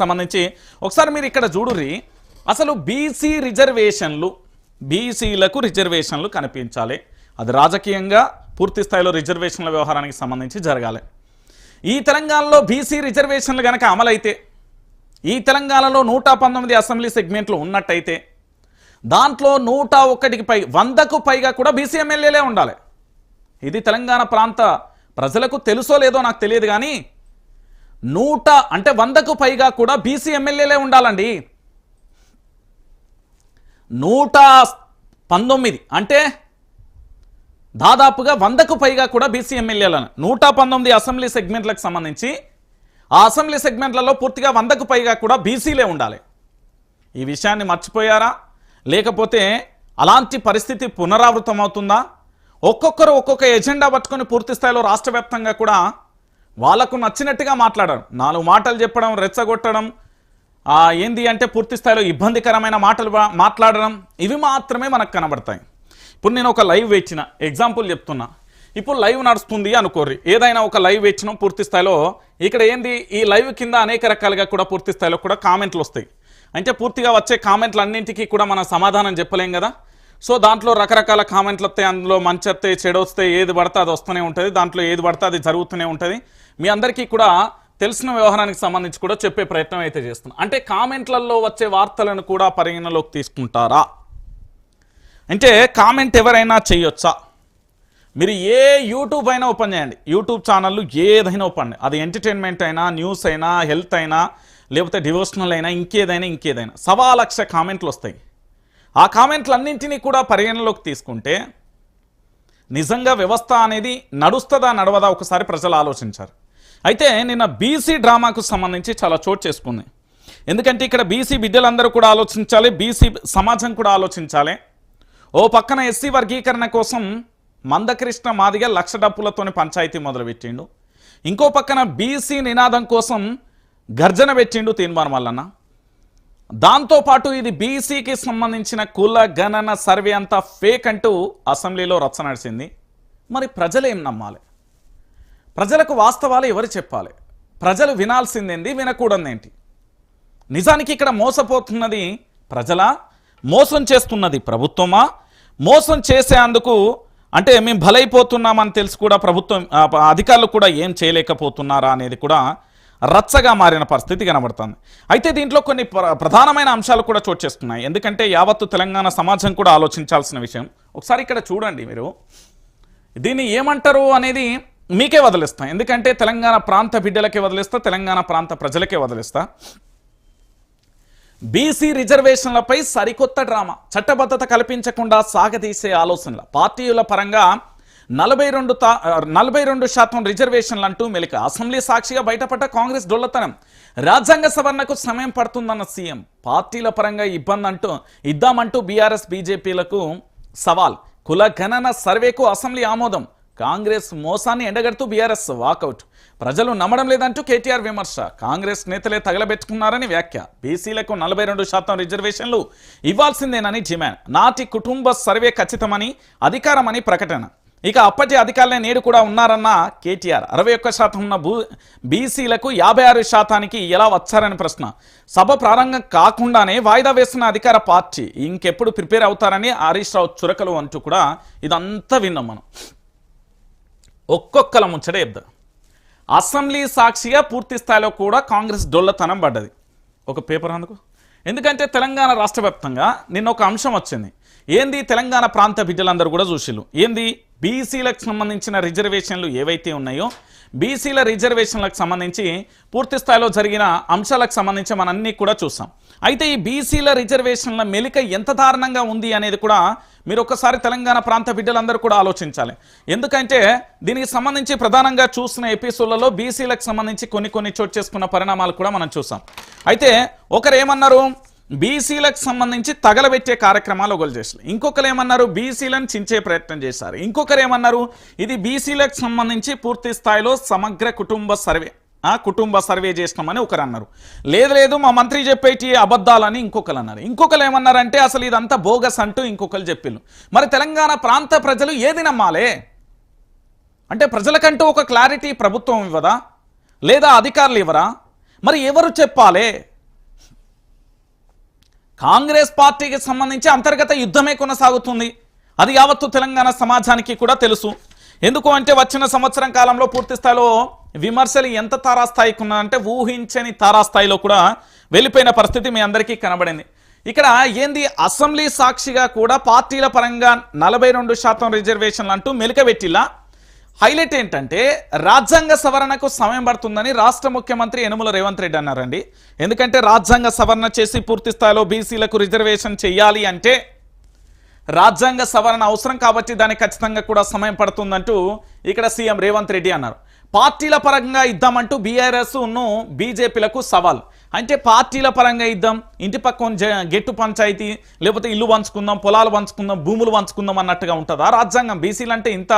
సంబంధించి ఒకసారి మీరు ఇక్కడ చూడుర్రి. అసలు బీసీ రిజర్వేషన్లు బీసీలకు రిజర్వేషన్లు కనిపించాలి. అది రాజకీయంగా పూర్తి స్థాయిలో రిజర్వేషన్ల వ్యవహారానికి సంబంధించి జరగాలి. ఈ తెలంగాణలో బీసీ రిజర్వేషన్లు కనుక అమలైతే ఈ తెలంగాణలో నూట పంతొమ్మిది అసెంబ్లీ సెగ్మెంట్లు ఉన్నట్టయితే దాంట్లో నూట ఒకటికి పై వందకు పైగా కూడా బీసీ ఎమ్మెల్యేలే ఉండాలి. ఇది తెలంగాణ ప్రాంత ప్రజలకు తెలుసో లేదో నాకు తెలియదు కానీ నూట అంటే వందకు పైగా కూడా బీసీ ఎమ్మెల్యేలే ఉండాలండి. నూట పంతొమ్మిది అంటే దాదాపుగా వందకు పైగా కూడా బీసీ ఎమ్మెల్యేలను. నూట పంతొమ్మిది అసెంబ్లీ సెగ్మెంట్లకు సంబంధించి ఆ అసెంబ్లీ సెగ్మెంట్లలో పూర్తిగా వందకు పైగా కూడా బీసీలే ఉండాలి. ఈ విషయాన్ని మర్చిపోయారా? లేకపోతే అలాంటి పరిస్థితి పునరావృతం అవుతుందా ఒక్కొక్కరు ఒక్కొక్క ఎజెండా పట్టుకొని పూర్తి స్థాయిలో రాష్ట్ర కూడా వాళ్ళకు నచ్చినట్టుగా మాట్లాడారు నాలుగు మాటలు చెప్పడం రెచ్చగొట్టడం ఏంది అంటే పూర్తి స్థాయిలో ఇబ్బందికరమైన మాటలు మాట్లాడడం ఇవి మాత్రమే మనకు కనబడతాయి. ఇప్పుడు నేను ఒక లైవ్ వేచిన ఎగ్జాంపుల్ చెప్తున్నా. ఇప్పుడు లైవ్ నడుస్తుంది అనుకోర్రి. ఏదైనా ఒక లైవ్ వేచ్చినాం పూర్తి స్థాయిలో ఇక్కడ ఏంది ఈ లైవ్ కింద అనేక రకాలుగా కూడా పూర్తి స్థాయిలో కూడా కామెంట్లు వస్తాయి. అంటే పూర్తిగా వచ్చే కామెంట్లు అన్నింటికీ కూడా మనం సమాధానం చెప్పలేం కదా? సో దాంట్లో రకరకాల కామెంట్లు వస్తాయి అందులో మంచి వస్తాయి చెడు వస్తాయి ఏది పడితే అది వస్తూనే ఉంటుంది. దాంట్లో ఏది పడితే అది జరుగుతూనే ఉంటుంది. మీ అందరికీ కూడా తెలిసిన వ్యవహారానికి సంబంధించి కూడా చెప్పే ప్రయత్నం అయితే చేస్తున్నాం. అంటే కామెంట్లలో వచ్చే వార్తలను కూడా పరిగణలోకి తీసుకుంటారా? అంటే కామెంట్ ఎవరైనా చేయొచ్చా? మీరు ఏ యూట్యూబ్ అయినా ఓపెన్ చేయండి. యూట్యూబ్ ఛానళ్ళు ఏదైనా ఓపెన్ అది ఎంటర్టైన్మెంట్ అయినా న్యూస్ అయినా హెల్త్ అయినా లేకపోతే డివోషనల్ అయినా ఇంకేదైనా ఇంకేదైనా. సవా లక్ష కామెంట్లు వస్తాయి. ఆ కామెంట్లన్నింటినీ కూడా పరిగణలోకి తీసుకుంటే నిజంగా వ్యవస్థ అనేది నడుస్తుందా నడవదా ఒకసారి ప్రజలు ఆలోచించారు. అయితే నిన్న బీసీ డ్రామాకు సంబంధించి చాలా చోటు చేసుకుంది. ఎందుకంటే ఇక్కడ బీసీ బిడ్డలందరూ కూడా ఆలోచించాలి బీసీ సమాజం కూడా ఆలోచించాలి. ఓ పక్కన ఎస్సీ వర్గీకరణ కోసం మందకృష్ణ మాదిగ లక్ష డప్పులతోని పంచాయతీ మొదలుపెట్టిండు. ఇంకో పక్కన బీసీ నినాదం కోసం గర్జన పెట్టిండు తీర్మానం వల్లన్నా దాంతోపాటు ఇది బీసీకి సంబంధించిన కుల గణన సర్వే అంతా ఫేక్ అంటూ అసెంబ్లీలో రచ్చ నడిచింది. మరి ప్రజలు ఏం నమ్మాలి? ప్రజలకు వాస్తవాలు ఎవరు చెప్పాలి? ప్రజలు వినాల్సిందేంది వినకూడదేంటి? నిజానికి ఇక్కడ మోసపోతున్నది ప్రజలా? మోసం చేస్తున్నది ప్రభుత్వమా? మోసం చేసేందుకు అంటే మేము బలైపోతున్నామని తెలిసి కూడా ప్రభుత్వం అధికారులు కూడా ఏం చేయలేకపోతున్నారా అనేది కూడా రచ్చగా మారిన పరిస్థితి కనబడుతుంది. అయితే దీంట్లో కొన్ని ప్ర- ప్రధానమైన అంశాలు కూడా చోటు చేసుకున్నాయి. ఎందుకంటే యావత్తు తెలంగాణ సమాజం కూడా ఆలోచించాల్సిన విషయం. ఒకసారి ఇక్కడ చూడండి మీరు. దీన్ని ఏమంటారు అనేది మీకే వదిలిస్తాను ఎందుకంటే తెలంగాణ ప్రాంత బిడ్డలకే వదిలిస్తా తెలంగాణ ప్రాంత ప్రజలకే వదిలిస్తా. బీసీ రిజర్వేషన్లపై సరికొత్త డ్రామా. చట్టబద్ధత కల్పించకుండా సాగదీసే ఆలోచనల. పార్టీల పరంగా నలభై రెండు తా- నలభై రెండు శాతం రిజర్వేషన్లు అంటూ మెలిక. అసెంబ్లీ సాక్షిగా బయటపడ్డ కాంగ్రెస్ డొల్లతనం. రాజ్యాంగ సవరణకు సమయం పడుతుందన్న సీఎం. పార్టీల పరంగా ఇబ్బంది అంటూ ఇద్దామంటూ బీఆర్ఎస్ బీజేపీలకు సవాల్. కుల గణన సర్వేకు అసెంబ్లీ ఆమోదం. కాంగ్రెస్ మోసాన్ని ఎండగడుతూ బీఆర్ఎస్ వాకౌట్. ప్రజలు నమ్మడం లేదంటూ కేటీఆర్ విమర్శ. కాంగ్రెస్ నేతలే తగలబెట్టుకున్నారని వ్యాఖ్య. బీసీలకు నలభై రెండు శాతం రిజర్వేషన్లు ఇవ్వాల్సిందేనని డిమాండ్. నాటి కుటుంబ సర్వే ఖచ్చితమని అధికారమని ప్రకటన. ఇక అప్పటి అధికారులే నేడు కూడా ఉన్నారన్న కేటీఆర్. అరవై ఒక్క శాతం ఉన్న భూ బీసీలకు యాభై ఆరు శాతానికి ఎలా వచ్చారని ప్రశ్న. సభ ప్రారంభం కాకుండానే వాయిదా వేస్తున్న అధికార పార్టీ ఇంకెప్పుడు ప్రిపేర్ అవుతారని హరీష్ రావు చురకలు అంటూ కూడా ఇదంతా విన్నాం మనం. ఒక్కొక్కల ముచ్చట చెప్దాం అసెంబ్లీ సాక్షిగా పూర్తి స్థాయిలో కూడా కాంగ్రెస్ డొల్లతనం పడ్డది. ఒక పేపర్ అందుకు. ఎందుకంటే తెలంగాణ రాష్ట్ర వ్యాప్తంగా నిన్న ఒక అంశం వచ్చింది. ఏంది తెలంగాణ ప్రాంత బిడ్డలందరూ కూడా చూసిళ్ళు. ఏంది? బీసీలకు సంబంధించిన రిజర్వేషన్లు ఏవైతే ఉన్నాయో బీసీల రిజర్వేషన్లకు సంబంధించి పూర్తి స్థాయిలో జరిగిన అంశాలకు సంబంధించి మనం కూడా చూసాం అయితే ఈ బీసీల రిజర్వేషన్ల మెలిక ఎంత దారుణంగా ఉంది అనేది కూడా మీరు ఒక్కసారి తెలంగాణ ప్రాంత బిడ్డలందరూ కూడా ఆలోచించాలి. ఎందుకంటే దీనికి సంబంధించి ప్రధానంగా చూసిన ఎపిసోడ్లలో బీసీలకు సంబంధించి కొన్ని కొన్ని చోటు చేసుకున్న పరిణామాలు కూడా మనం చూసాం అయితే ఒకరు ఏమన్నారు బీసీలకు సంబంధించి తగలబెట్టే కార్యక్రమాలు ఒకరు చేశారు. ఇంకొకరు ఏమన్నారు? బీసీలను చించే ప్రయత్నం చేశారు. ఇంకొకరు ఏమన్నారు? ఇది బీసీలకు సంబంధించి పూర్తి స్థాయిలో సమగ్ర కుటుంబ సర్వే ఆ కుటుంబ సర్వే చేసినామని ఒకరు అన్నారు. లేదు లేదు మా మంత్రి చెప్పేటి అబద్ధాలని ఇంకొకరు అన్నారు. ఇంకొకరు ఏమన్నారంటే అసలు ఇదంతా బోగస్ అంటూ ఇంకొకరు చెప్పిళ్ళు. మరి తెలంగాణ ప్రాంత ప్రజలు ఏది నమ్మాలే? అంటే ప్రజలకంటూ ఒక క్లారిటీ ప్రభుత్వం ఇవ్వదా? లేదా అధికారులు ఇవ్వరా? మరి ఎవరు చెప్పాలి? కాంగ్రెస్ పార్టీకి సంబంధించి అంతర్గత యుద్ధమే కొనసాగుతుంది. అది యావత్తు తెలంగాణ సమాజానికి కూడా తెలుసు. ఎందుకు అంటే వచ్చిన సంవత్సరం కాలంలో పూర్తి స్థాయిలో విమర్శలు ఎంత తారాస్థాయికి ఉన్నాయంటే ఊహించని తారాస్థాయిలో కూడా వెళ్ళిపోయిన పరిస్థితి మీ అందరికీ కనబడింది. ఇక్కడ ఏంది? అసెంబ్లీ సాక్షిగా కూడా పార్టీల పరంగా నలభై రెండు శాతం రిజర్వేషన్లు అంటూ మెలికబెట్టిలా హైలైట్ ఏంటంటే రాజ్యాంగ సవరణకు సమయం పడుతుందని రాష్ట్ర ముఖ్యమంత్రి యనుమల రేవంత్ రెడ్డి అన్నారండి. ఎందుకంటే రాజ్యాంగ సవరణ చేసి పూర్తి స్థాయిలో బీసీలకు రిజర్వేషన్ చేయాలి అంటే రాజ్యాంగ సవరణ అవసరం కాబట్టి దానికి ఖచ్చితంగా కూడా సమయం పడుతుందంటూ ఇక్కడ సీఎం రేవంత్ రెడ్డి అన్నారు. పార్టీల పరంగా ఇద్దామంటూ బీఆర్ఎస్ను బీజేపీలకు సవాల్. అంటే పార్టీల పరంగా ఇద్దాం ఇంటి పక్కన జ- గెట్టు పంచాయతీ లేకపోతే ఇల్లు పంచుకుందాం పొలాలు పంచుకుందాం భూములు పంచుకుందాం అన్నట్టుగా ఉంటుందా? రాజ్యాంగం బీసీలు అంటే ఇంత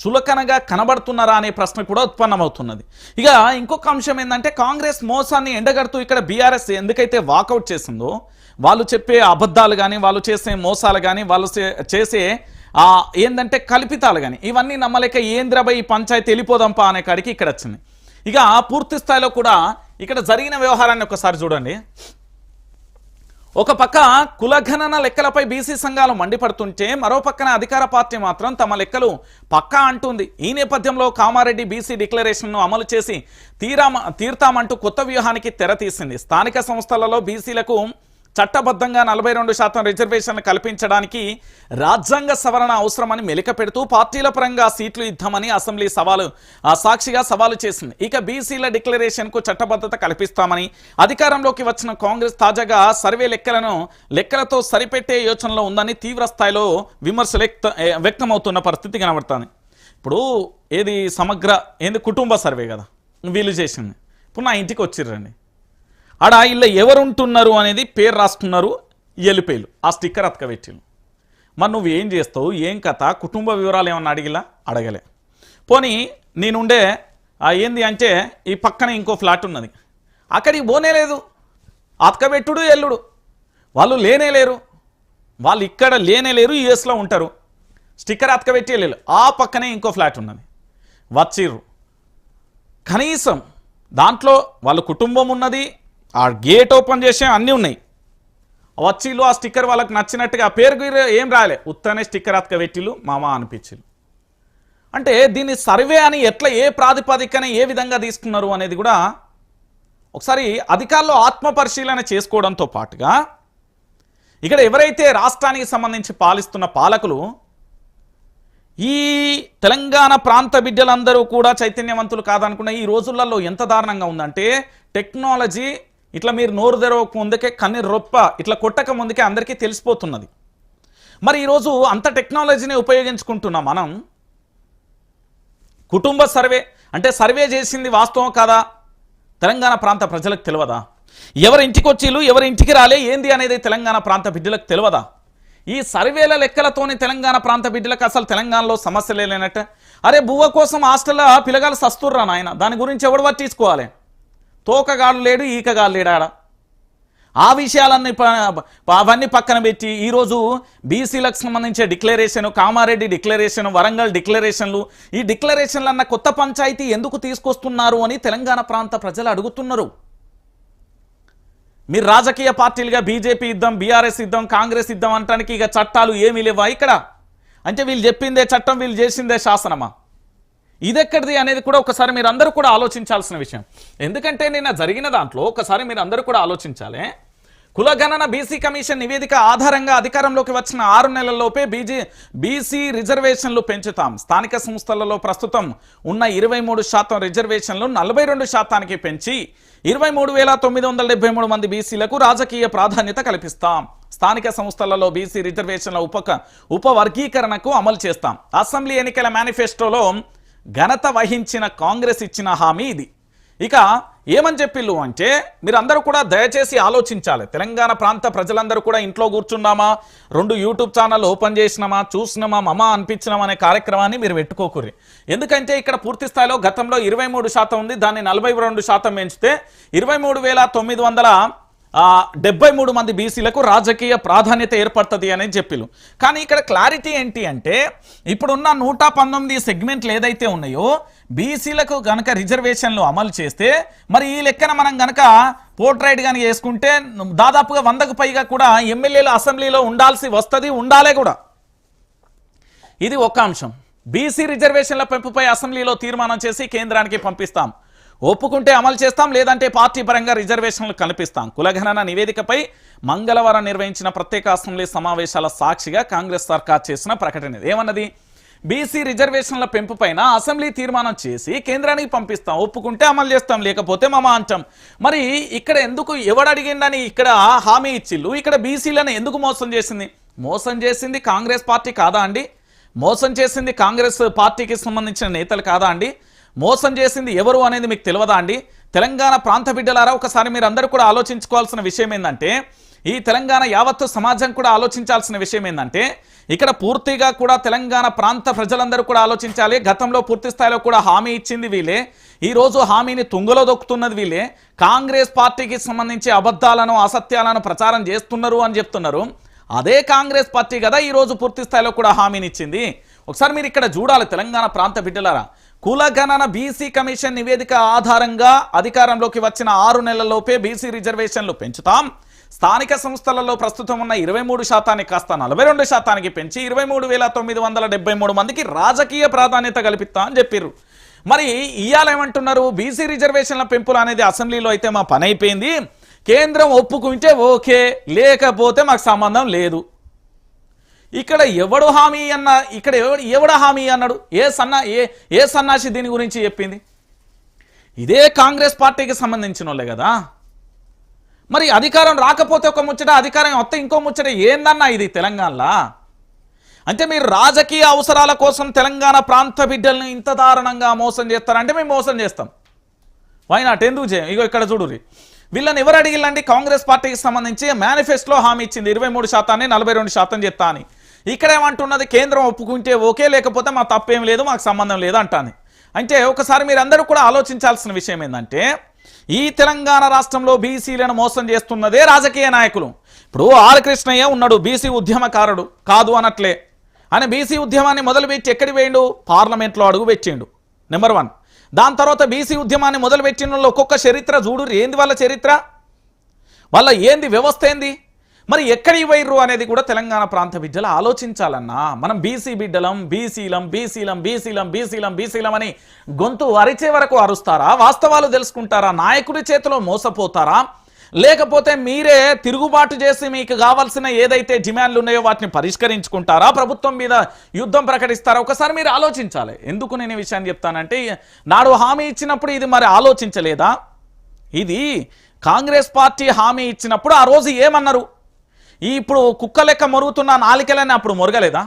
చులకనగా కనబడుతున్నారా అనే ప్రశ్న కూడా ఉత్పన్నమవుతున్నది. ఇక ఇంకొక అంశం ఏంటంటే కాంగ్రెస్ మోసాన్ని ఎండగడుతూ ఇక్కడ బీఆర్ఎస్ ఎందుకైతే వాకౌట్ చేసిందో వాళ్ళు చెప్పే అబద్ధాలు కానీ వాళ్ళు చేసే మోసాలు కానీ వాళ్ళు చే- చేసే ఏంటంటే కల్పితాలు కానీ ఇవన్నీ నమ్మలేక ఏంద్రబై ఈ పంచాయతీ వెళ్ళిపోదాంపా అనే కాడికి ఇక్కడ వచ్చింది ఇక పూర్తి స్థాయిలో కూడా ఇక్కడ జరిగిన వ్యవహారాన్ని ఒకసారి చూడండి. ఒక పక్క కులగణన లెక్కలపై బీసీ సంఘాలు మండిపడుతుంటే మరో పక్కన అధికార పార్టీ మాత్రం తమ లెక్కలు పక్కా అంటుంది. ఈ నేపథ్యంలో కామారెడ్డి బీసీ డిక్లరేషన్ను అమలు చేసి తీరామ తీర్తామంటూ కొత్త వ్యూహానికి తెరతీసింది స్థానిక సంస్థలలో బీసీలకు చట్టబద్ధంగా నలభై రెండు శాతం రిజర్వేషన్లు కల్పించడానికి రాజ్యాంగ సవరణ అవసరమని మెలిక పెడుతూ పార్టీల పరంగా సీట్లు ఇద్దామని అసెంబ్లీ సవాలు ఆ సాక్షిగా సవాలు చేసింది. ఇక బీసీల డిక్లరేషన్కు చట్టబద్ధత కల్పిస్తామని అధికారంలోకి వచ్చిన కాంగ్రెస్ తాజాగా సర్వే లెక్కలను లెక్కలతో సరిపెట్టే యోచనలో ఉందని తీవ్ర స్థాయిలో విమర్శలు వ్యక్తమవుతున్న పరిస్థితి కనబడుతుంది. ఇప్పుడు ఏది సమగ్ర ఏంది కుటుంబ సర్వే కదా వీళ్ళు చేసింది. ఇప్పుడు నా ఇంటికి వచ్చిర్రండి. ఆడ ఇలా ఎవరు ఉంటున్నారు అనేది పేరు రాసుకున్నారు ఎలిపేలు ఆ స్టిక్కర్ అతకబెట్టిను మరి నువ్వు ఏం చేస్తావు? ఏం కథ? కుటుంబ వివరాలు ఏమన్నా అడిగిలా? అడగలే. పోనీ నేనుండే ఏంది అంటే ఈ పక్కన ఇంకో ఫ్లాట్ ఉన్నది. అక్కడికి పోనే లేదు. అతకబెట్టుడు ఎల్లుడు. వాళ్ళు లేనే లేరు. వాళ్ళు ఇక్కడ లేనే లేరు యుఎస్లో ఉంటారు. స్టిక్కర్ అతకబెట్టి వెళ్ళారు ఆ పక్కనే ఇంకో ఫ్లాట్ ఉన్నది. వచ్చిర్రు. కనీసం దాంట్లో వాళ్ళ కుటుంబం ఉన్నది ఆ గేట్ ఓపెన్ చేసే అన్నీ ఉన్నాయి. వచ్చిళ్ళు ఆ స్టిక్కర్ వాళ్ళకి నచ్చినట్టుగా పేరు ఏం రాలే. ఉత్తనే స్టిక్కర్ అతక పెట్టిలు మామ అనిపించిలు అంటే దీన్ని సర్వే అని ఎట్లా ఏ ప్రాతిపదికన ఏ విధంగా తీసుకున్నారు అనేది కూడా ఒకసారి అధికారులు ఆత్మ పరిశీలన చేసుకోవడంతో పాటుగా ఇక్కడ ఎవరైతే రాష్ట్రానికి సంబంధించి పాలిస్తున్న పాలకులు ఈ తెలంగాణ ప్రాంత బిడ్డలందరూ కూడా చైతన్యవంతులు కాదనుకున్న ఈ రోజులలో ఎంత దారుణంగా ఉందంటే టెక్నాలజీ ఇట్లా మీరు నోరు తెరవక ముందుకే కన్ని రొప్ప ఇట్లా కొట్టక ముందుకే అందరికీ తెలిసిపోతున్నది. మరి ఈరోజు అంత టెక్నాలజీని ఉపయోగించుకుంటున్నాం మనం. కుటుంబ సర్వే అంటే సర్వే చేసింది వాస్తవం కాదా? తెలంగాణ ప్రాంత ప్రజలకు తెలియదా? ఎవరి ఇంటికి వచ్చిలు ఎవరి ఇంటికి రాలే ఏంది అనేది తెలంగాణ ప్రాంత బిడ్డలకు తెలియదా? ఈ సర్వేల లెక్కలతోనే తెలంగాణ ప్రాంత బిడ్డలకు అసలు తెలంగాణలో సమస్యలే లేనట్ట. అరే బువ్వ కోసం హాస్టల్లో పిల్లగాలు సస్తుర్రా నాయన? దాని గురించి ఎవడు పట్టించుకోవాలి? తోకగాడు లేడు ఈకగాడు లేడు ఆడ. ఆ విషయాలన్నీ అవన్నీ పక్కన పెట్టి ఈరోజు బీసీలకు సంబంధించే డిక్లరేషన్ కామారెడ్డి డిక్లరేషన్ వరంగల్ డిక్లరేషన్లు ఈ డిక్లరేషన్లు అన్న కొత్త పంచాయతీ ఎందుకు తీసుకొస్తున్నారు అని తెలంగాణ ప్రాంత ప్రజలు అడుగుతున్నారు. మీరు రాజకీయ పార్టీలుగా బీజేపీ ఇద్దాం బీఆర్ఎస్ ఇద్దాం కాంగ్రెస్ ఇద్దాం అంటానికి ఇక చట్టాలు ఏమీ లేవా ఇక్కడ? అంటే వీళ్ళు చెప్పిందే చట్టం వీళ్ళు చేసిందే శాసనమా? ఇదెక్కడిది అనేది కూడా ఒకసారి మీరు అందరూ కూడా ఆలోచించాల్సిన విషయం. ఎందుకంటే నిన్న జరిగిన దాంట్లో ఒకసారి మీరు అందరూ కూడా ఆలోచించాలి. కులగణన బీసీ కమిషన్ నివేదిక ఆధారంగా అధికారంలోకి వచ్చిన ఆరు నెలల్లోపే బీజీ బీసీ రిజర్వేషన్లు పెంచుతాం. స్థానిక సంస్థలలో ప్రస్తుతం ఉన్న ఇరవై మూడు శాతం రిజర్వేషన్లు నలభై రెండు శాతానికి పెంచి ఇరవై మూడు వేల తొమ్మిది వందల డెబ్బై మూడు మంది బీసీలకు రాజకీయ ప్రాధాన్యత కల్పిస్తాం. స్థానిక సంస్థలలో బీసీ రిజర్వేషన్ల ఉపక ఉపవర్గీకరణకు అమలు చేస్తాం. అసెంబ్లీ ఎన్నికల మేనిఫెస్టోలో ఘనత వహించిన కాంగ్రెస్ ఇచ్చిన హామీ ఇది. ఇక ఏమని చెప్పిల్లు అంటే మీరందరూ కూడా దయచేసి ఆలోచించాలి. తెలంగాణ ప్రాంత ప్రజలందరూ కూడా ఇంట్లో కూర్చున్నామా? రెండు యూట్యూబ్ ఛానల్ ఓపెన్ చేసినామా? చూసినామా? మమ అనిపించినామా అనే కార్యక్రమాన్ని మీరు పెట్టుకోకూరి ఎందుకంటే ఇక్కడ పూర్తి స్థాయిలో గతంలో ఇరవై శాతం ఉంది దాన్ని నలభై శాతం పెంచితే ఇరవై డెబ్బై మూడు మంది బీసీలకు రాజకీయ ప్రాధాన్యత ఏర్పడుతుంది అని చెప్పిలు కానీ ఇక్కడ క్లారిటీ ఏంటి అంటే ఇప్పుడున్న నూట పంతొమ్మిది సెగ్మెంట్లు ఏదైతే ఉన్నాయో బీసీలకు గనక రిజర్వేషన్లు అమలు చేస్తే మరి ఈ లెక్కన మనం గనక పోర్ట్రైట్ కనుక వేసుకుంటే దాదాపుగా వందకు పైగా కూడా ఎమ్మెల్యేలు అసెంబ్లీలో ఉండాల్సి వస్తుంది ఉండాలే కూడా. ఇది ఒక అంశం. బీసీ రిజర్వేషన్ల పెంపుపై అసెంబ్లీలో తీర్మానం చేసి కేంద్రానికి పంపిస్తాం. ఒప్పుకుంటే అమలు చేస్తాం లేదంటే పార్టీ పరంగా రిజర్వేషన్లు కల్పిస్తాం. కులగణన నివేదికపై మంగళవారం నిర్వహించిన ప్రత్యేక అసెంబ్లీ సమావేశాల సాక్షిగా కాంగ్రెస్ సర్కార్ చేసిన ప్రకటన ఏమన్నది? బీసీ రిజర్వేషన్ల పెంపుపైన అసెంబ్లీ తీర్మానం చేసి కేంద్రానికి పంపిస్తాం ఒప్పుకుంటే అమలు చేస్తాం లేకపోతే మమ అంటాం. మరి ఇక్కడ ఎందుకు ఎవడు అడిగిందని ఇక్కడ హామీ ఇచ్చిళ్ళు? ఇక్కడ బీసీలను ఎందుకు మోసం చేసింది? మోసం చేసింది కాంగ్రెస్ పార్టీ కాదా అండి? మోసం చేసింది కాంగ్రెస్ పార్టీకి సంబంధించిన నేతలు కాదా అండి? మోసం చేసింది ఎవరు అనేది మీకు తెలియదా అండి? తెలంగాణ ప్రాంత బిడ్డలారా ఒకసారి మీరు అందరూ కూడా ఆలోచించుకోవాల్సిన విషయం ఏంటంటే ఈ తెలంగాణ యావత్తు సమాజం కూడా ఆలోచించాల్సిన విషయం ఏంటంటే ఇక్కడ పూర్తిగా కూడా తెలంగాణ ప్రాంత ప్రజలందరూ కూడా ఆలోచించాలి. గతంలో పూర్తి స్థాయిలో కూడా హామీ ఇచ్చింది వీళ్ళే. ఈ రోజు హామీని తుంగలో దొక్కుతున్నది వీళ్ళే. కాంగ్రెస్ పార్టీకి సంబంధించి అబద్ధాలను అసత్యాలను ప్రచారం చేస్తున్నారు అని చెప్తున్నారు. అదే కాంగ్రెస్ పార్టీ కదా ఈ రోజు పూర్తి స్థాయిలో కూడా హామీనిచ్చింది ఒకసారి మీరు ఇక్కడ చూడాలి తెలంగాణ ప్రాంత బిడ్డలారా. కులగణన బీసీ కమిషన్ నివేదిక ఆధారంగా అధికారంలోకి వచ్చిన ఆరు నెలల్లోపే బీసీ రిజర్వేషన్లు పెంచుతాం. స్థానిక సంస్థలలో ప్రస్తుతం ఉన్న ఇరవై మూడు శాతాన్ని కాస్త నలభై రెండు శాతానికి పెంచి ఇరవై మూడు వేల తొమ్మిది వందల డెబ్బై మూడు మందికి రాజకీయ ప్రాధాన్యత కల్పిస్తా అని చెప్పారు మరి ఇయ్యాలేమంటున్నారు బీసీ రిజర్వేషన్ల పెంపులు అనేది అసెంబ్లీలో అయితే మా పని అయిపోయింది. కేంద్రం ఒప్పుకుంటే ఓకే లేకపోతే మాకు సంబంధం లేదు. ఇక్కడ ఎవడు హామీ అన్న ఇక్కడ ఎవడు ఎవడ హామీ అన్నాడు? ఏ సన్నా ఏ ఏ సన్నాసి దీని గురించి చెప్పింది? ఇదే కాంగ్రెస్ పార్టీకి సంబంధించిన వాళ్ళే కదా? మరి అధికారం రాకపోతే ఒక ముచ్చట అధికారం వస్తే ఇంకో ముచ్చట ఏందన్నా ఇది తెలంగాణలో? అంటే మీరు రాజకీయ అవసరాల కోసం తెలంగాణ ప్రాంత బిడ్డల్ని ఇంత దారుణంగా మోసం చేస్తారంటే మేము మోసం చేస్తాం. వైనాట్ ఎందుకు చేయం? ఇగో ఇక్కడ చూడురి వీళ్ళని ఎవరు అడిగిల్లండి? కాంగ్రెస్ పార్టీకి సంబంధించి మేనిఫెస్టోలో హామీ ఇచ్చింది. ఇరవై మూడు శాతాన్ని నలభై రెండు శాతం చెప్తా అని. ఇక్కడేమంటున్నది? కేంద్రం ఒప్పుకుంటే ఓకే లేకపోతే మా తప్పేం లేదు మాకు సంబంధం లేదు అంటాను అంటే ఒకసారి మీరు అందరూ కూడా ఆలోచించాల్సిన విషయం ఏంటంటే ఈ తెలంగాణ రాష్ట్రంలో బీసీలను మోసం చేస్తున్నదే రాజకీయ నాయకులు. ఇప్పుడు ఆలకృష్ణయ్య ఉన్నాడు బీసీ ఉద్యమకారుడు కాదు అనట్లే. ఆయన బీసీ ఉద్యమాన్ని మొదలుపెట్టి ఎక్కడి వేయండు పార్లమెంట్లో అడుగు పెట్టిండు. నెంబర్ వన్ దాని తర్వాత బీసీ ఉద్యమాన్ని మొదలుపెట్టిన ఒక్కొక్క చరిత్ర చూడు ఏంది వాళ్ళ చరిత్ర? వాళ్ళ ఏంది వ్యవస్థ ఏంది? మరి ఎక్కడికి పోయిర్రు అనేది కూడా తెలంగాణ ప్రాంత బిడ్డలు ఆలోచించాలన్నా మనం బీసీ బిడ్డలం బీసీలం బీసీలం బీసీలం బీసీలం బీసీలం అని గొంతు అరిచే వరకు అరుస్తారా? వాస్తవాలు తెలుసుకుంటారా? నాయకుడి చేతిలో మోసపోతారా? లేకపోతే మీరే తిరుగుబాటు చేసి మీకు కావాల్సిన ఏదైతే డిమాండ్లు ఉన్నాయో వాటిని పరిష్కరించుకుంటారా? ప్రభుత్వం మీద యుద్ధం ప్రకటిస్తారా? ఒకసారి మీరు ఆలోచించాలి. ఎందుకు నేను ఈ విషయాన్ని చెప్తానంటే నాడు హామీ ఇచ్చినప్పుడు ఇది మరి ఆలోచించలేదా? ఇది కాంగ్రెస్ పార్టీ హామీ ఇచ్చినప్పుడు ఆ రోజు ఏమన్నారు? ఈ ఇప్పుడు కుక్క లెక్క మొరుగుతున్న నాలికలని అప్పుడు మొరగలేదా?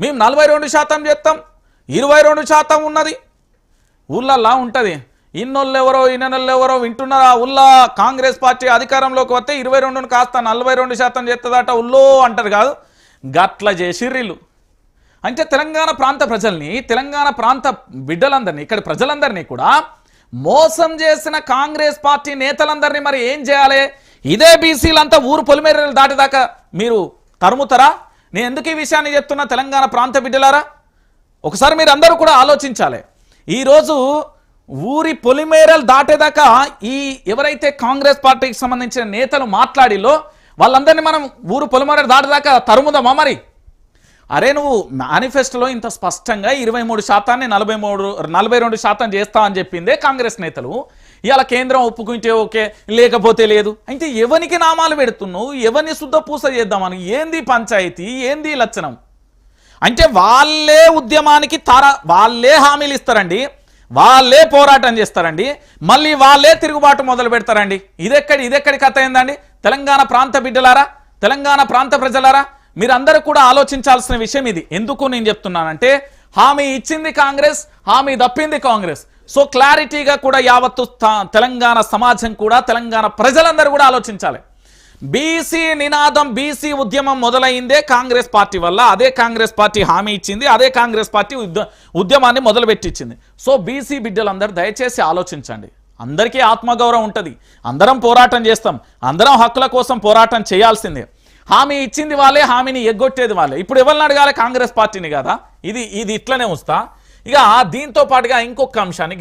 మేము నలభై రెండు శాతం చేస్తాం ఇరవై రెండు శాతం ఉన్నది. ఊళ్ళల్లా ఉంటుంది. ఇన్నోళ్ళు ఎవరో ఇన్నోళ్ళు ఎవరో వింటున్నారా? ఉల్లా కాంగ్రెస్ పార్టీ అధికారంలోకి వస్తే ఇరవై రెండును కాస్త నలభై రెండు శాతం చేస్తుందట ఉల్లో అంటారు కాదు? గట్ల చేసిర్రిల్లు. అంటే తెలంగాణ ప్రాంత ప్రజల్ని తెలంగాణ ప్రాంత బిడ్డలందరినీ ఇక్కడ ప్రజలందరినీ కూడా మోసం చేసిన కాంగ్రెస్ పార్టీ నేతలందరినీ మరి ఏం చేయాలి? ఇదే బీసీలంతా ఊరు పొలిమేరలు దాటిదాకా మీరు తరుముతారా? నేను ఎందుకు ఈ విషయాన్ని చెప్తున్నా తెలంగాణ ప్రాంత బిడ్డలారా? ఒకసారి మీరు అందరూ కూడా ఆలోచించాలి. ఈరోజు ఊరి పొలిమేరలు దాటేదాకా ఈ ఎవరైతే కాంగ్రెస్ పార్టీకి సంబంధించిన నేతలు మాట్లాడిలో వాళ్ళందరినీ మనం ఊరు పొలిమేరలు దాటేదాకా తరుముదామా మరి? అరే నువ్వు మేనిఫెస్టోలో ఇంత స్పష్టంగా ఇరవై మూడు శాతాన్ని నలభై మూడు నలభై రెండు శాతం చేస్తా అని చెప్పిందే కాంగ్రెస్ నేతలు. ఇవాళ కేంద్రం ఒప్పుకుంటే ఓకే లేకపోతే లేదు. అయితే ఎవరికి నామాలు పెడుతున్నావు? ఎవరిని శుద్ధ పూస చేద్దామని? ఏంది పంచాయతీ? ఏంది లక్షణం అంటే వాళ్ళే ఉద్యమానికి తర వాళ్ళే హామీలు ఇస్తారండి. వాళ్ళే పోరాటం చేస్తారండి. మళ్ళీ వాళ్ళే తిరుగుబాటు మొదలు పెడతారండి. ఇదెక్కడి ఇదెక్కడి కథ ఏందండి? తెలంగాణ ప్రాంత బిడ్డలారా? తెలంగాణ ప్రాంత ప్రజలారా? మీరందరూ కూడా ఆలోచించాల్సిన విషయం ఇది. ఎందుకు నేను చెప్తున్నానంటే హామీ ఇచ్చింది కాంగ్రెస్ హామీ తప్పింది కాంగ్రెస్. సో క్లారిటీగా కూడా యావత్తు తెలంగాణ సమాజం కూడా తెలంగాణ ప్రజలందరూ కూడా ఆలోచించాలి. బీసీ నినాదం బీసీ ఉద్యమం మొదలైందే కాంగ్రెస్ పార్టీ వల్ల. అదే కాంగ్రెస్ పార్టీ హామీ ఇచ్చింది అదే కాంగ్రెస్ పార్టీ ఉద్యమాన్ని మొదలుపెట్టించింది. సో బీసీ బిడ్డలందరూ దయచేసి ఆలోచించండి. అందరికీ ఆత్మగౌరవం ఉంటుంది. అందరం పోరాటం చేస్తాం. అందరం హక్కుల కోసం పోరాటం చేయాల్సిందే. హామీ ఇచ్చింది వాళ్ళే హామీని ఎగ్గొట్టేది వాళ్ళే. ఇప్పుడు ఎవరిని అడగాలి కాంగ్రెస్ పార్టీని కదా? ఇది ఇది ఇట్లనే ఉంచుతా ఇక దీంతో పాటుగా ఇంకొక అంశాన్ని